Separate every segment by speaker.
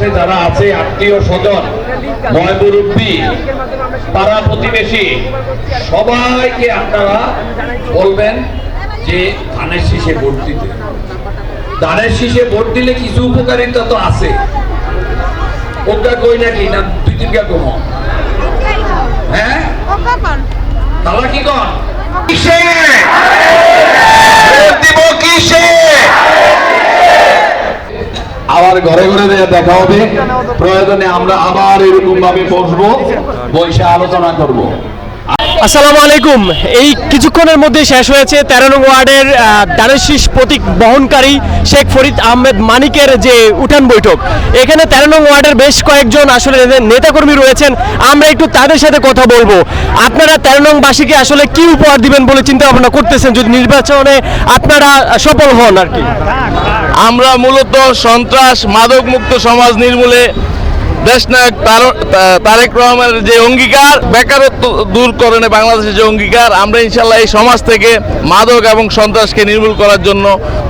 Speaker 1: আত্মীয় স্বজন ময় মুরব্বী পাড়া প্রতিবেশী, সবাইকে আপনারা বলবেন যে ধানের শীষে ভোট দিতে। ধানের শীষে ভোট দিলে কিছু উপকারিতা তো আছে। ওটা কই নাকি? না, দুই তিনটা কম? হ্যাঁ? তাহলে কি কন? কিসে? কিসে? আবার ঘরে ঘরে দেখা হবে। প্রয়োজনে আমরা আবার এরকম ভাবে বসবো, বসে আলোচনা করব।
Speaker 2: আসসালামু আলাইকুম। এই কিছুক্ষণের মধ্যে শেষ হয়েছে তেরো নং ওয়ার্ডের দানের শীষ প্রতীক বহনকারী শেখ ফরিদ আহমেদ মানিকের যে উঠান বৈঠক। এখানে তেরো নং ওয়ার্ডের বেশ কয়েকজন আসলে নেতাকর্মী রয়েছেন। আমরা একটু তাদের সাথে কথা বলব। আপনারা তেরো নং বাসীকে আসলে কি উপহার দিবেন বলে চিন্তা ভাবনা করতেছেন? যদি নির্বাচনে আপনারা সফল হন আর কি।
Speaker 3: আমরা মূলত সন্ত্রাস মাদক মুক্ত সমাজ নির্মূলে দেশনায়ক তারেক রহমানের যে অঙ্গীকার বেকারত্ব দূরকরণে বাংলাদেশের যে অঙ্গীকার আমরা ইনশাল্লাহ এই সমাজ থেকে মাদক এবং সন্ত্রাসকে নির্মূল করার জন্য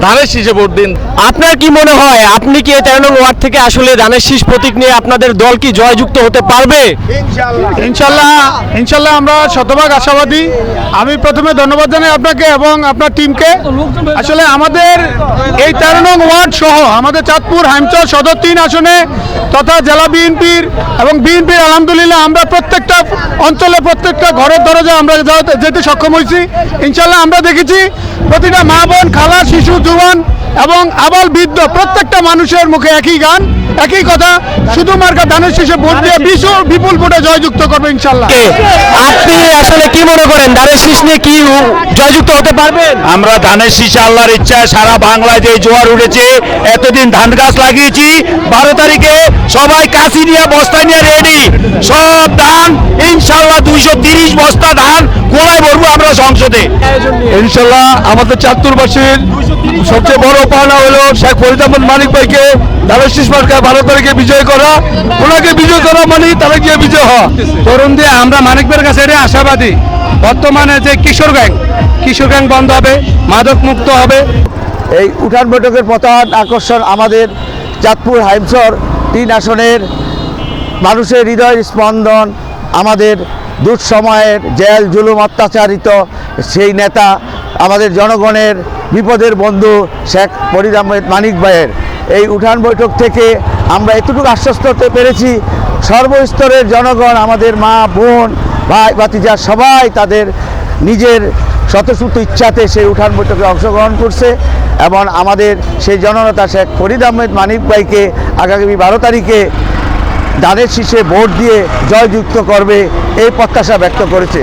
Speaker 3: ধানের শীষে ভোট দিন।
Speaker 2: আপনার কি মনে হয় আপনি কি এই তেরো নং ওয়ার্ড থেকে আসলে ধানের শীষ প্রতীক নিয়ে আপনাদের দল কি জয়যুক্ত হতে পারবে?
Speaker 4: ইনশাল্লাহ ইনশাল্লাহ আমরা শতভাগ আশাবাদী। আমি প্রথমে ধন্যবাদ জানাই আপনাকে এবং আপনার টিমকে। আসলে আমাদের এই তেরো নং ওয়ার্ড সহ আমাদের চাঁদপুর হাইমচর সদর তিন আসনে তথা জেলা বিএনপির এবং বিএনপির আলহামদুলিল্লাহ আমরা প্রত্যেকটা অঞ্চলে প্রত্যেকটা ঘরের দরজা আমরা যেতে সক্ষম হয়েছি। ইনশাল্লাহ আমরা দেখেছি প্রতিটা মা বোন, খালা, শিশু জুয়ান এবং আবাল বৃদ্ধ প্রত্যেকটা মানুষের মুখে একই গান একই কথা শুধু মার্কা ধানের শেষে ভোট দিয়ে বিপুল বিপুল ভোটে জয়যুক্ত করবে ইনশাল্লাহ।
Speaker 2: আপনি আসলে কি মনে করেন? ধানের শীষ নিয়ে কি জয়যুক্ত হতে পারবেন?
Speaker 5: আমরা ধানের শীষে আল্লাহর ইচ্ছায় সারা বাংলায় যে জোয়ার উঠেছে এতদিন ধান গাছ লাগিয়েছি বারো তারিখে সবাই কাশি নিয়ে বস্তা নিয়ে রেডি সব ধান ইনশাল্লাহ দুইশো তিরিশ বস্তা ধান গোলায় ভরবো আমরা সংসদে। ইনশাল্লাহ আমাদের চাঁদপুরবাসীর সবচেয়ে বড় পাওনা হলো শেখ ফরিদ আহমদ মানিক ভাইকে শীষ মার্কায় বারো তারিখে বিজয় করা। ওনাকে বিজয় করা মানে তারা গিয়ে বিজয় হওয়া। তরুণ দিয়ে আমরা মানিকবের কাছে এটা আশাবাদী। বর্তমানে যে কিশোর গ্যাং কিশোর গ্যাং বন্ধ হবে মাদক মুক্ত হবে।
Speaker 6: এই উঠান বৈঠকের প্রধান আকর্ষণ আমাদের চাঁদপুর হাইমসর তিন আসনের মানুষের হৃদয় স্পন্দন আমাদের দুঃসময়ের জেল, জুলুম অত্যাচারিত সেই নেতা আমাদের জনগণের বিপদের বন্ধু শেখ ফরিদ আহমেদ মানিক ভাইয়ের। এই উঠান বৈঠক থেকে আমরা এতটুকু আশ্বস্ত হতে পেরেছি, সর্বস্তরের জনগণ, আমাদের মা, বোন, ভাই, ভাতিজা সবাই তাদের নিজের স্বতঃস্ফূর্ত ইচ্ছাতে সেই উঠান বৈঠকে অংশগ্রহণ করছে এবং আমাদের সেই জননেতা শেখ ফরিদ আহমেদ মানিক ভাইকে আগামী বারো তারিখে ধানের শীষে ভোট দিয়ে জয়যুক্ত করবে এই প্রত্যাশা ব্যক্ত করেছে।